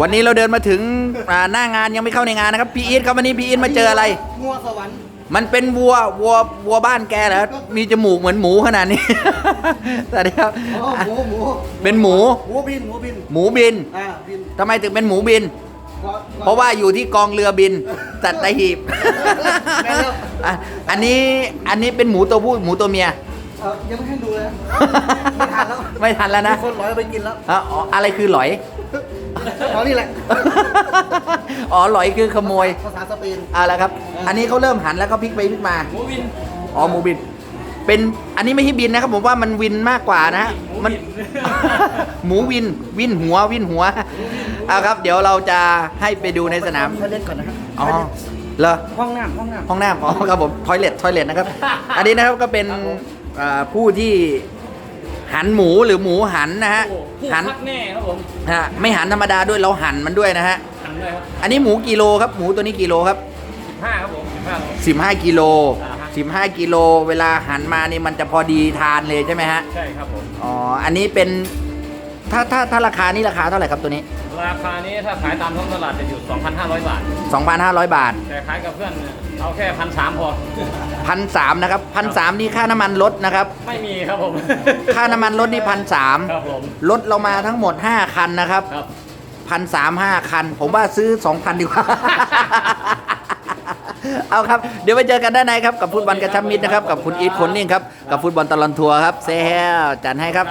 วันนี้เราเดินมาถึงอ่าหน้างานยังไม่เข้าในงานนะครับ พี่อีทครับวันนี้พี่อีทมาเจออะไร งัวสวรรค์มันเป็นวัววัววัวบ้านแกเหรอมีจมูกเหมือนหมูขนาดนี้ สวัสดีครับ อ๋อหมูหมูเป็นหมู หมูบินหมูบินหมูบินอ่าบินทำไมถึงเป็นหมูบินก็ก็เพราะว่าอยู่ที่กองเรือบินสัตหีบแม่นแล้ว อะอันนี้อันนี้เป็นหมูตัวผู้หมูตัวเมีย เอ่อยังไม่ให้ดูเลยไม่ทันแล้วไม่ทันแล้วนะมีคนร้อยเอาไปกินแล้ว อะอ๋ออะไรคือหลอย อ๋อนี่แหละ อ๋อหลอยคือขโมยภาษาสเปน เอะไรครับ อันนี้เขาเริ่มหันแล้วก็พลิกไปพลิกมา หมูวิน อ๋อหมูบิน เป็นอันนี้ไม่ใช่บินนะครับผมว่ามันวินมากกว่านะฮะหมูมัน บิน หมูวินวินหัววินหัวเอาครับ เดี๋ยวเราจะให้ไปดูในสนามเขาเล่นก่อนนะครับอ๋อเหรอ ห้องน้ำห้องน้ำ ห้องน้ำอ๋อครับผมทอยเล็ตทอยเล็ตนะครับ อันนี้นะครับก็เป็นอ่าผู้ที่ หันหมูหรือหมูหันนะฮะโอ้ผู้หันพักแน่ครับผมฮะไม่หันธรรมดาด้วยเราหันมันด้วยนะฮะหันเลยครับอันนี้หมูกิโลครับหมูตัวนี้กิโลครับสิบห้าครับผมสิบห้าโล15กิโลอ่าฮะ15กิโลเวลาหันมานี่มันจะพอดีทานเลยใช่ไหมฮะใช่ครับผมอ๋ออันนี้เป็นถ้าถ้าถ้าราคานี่ราคาเท่าไหร่ครับตัวนี้ ราคานี้ถ้าขายตามท้องตลาดจะอยู่ 2,500 บาท 2,500 บาท แต่ขายกับเพื่อนเนี่ยเอาแค่พันสามพอ พันสามนะครับพันสามนี่ค่าน้ำมันลดนะครับ ไม่มีครับผม ค่าน้ำมันลดนี่พันสามครับผม ลดเรามาทั้งหมด 5 คันนะครับครับ พันสามห้าคัน ผมว่าซื้อ 2,000 ดีกว่า เอาครับ เดี๋ยวไปเจอกันด้านในครับ กับฟุตบอลกระชับมิตรนะครับ กับคุณอีทคนนิ่งครับ กับฟุตบอลตลอนทัวร์ครับเซลจัดให้ครับ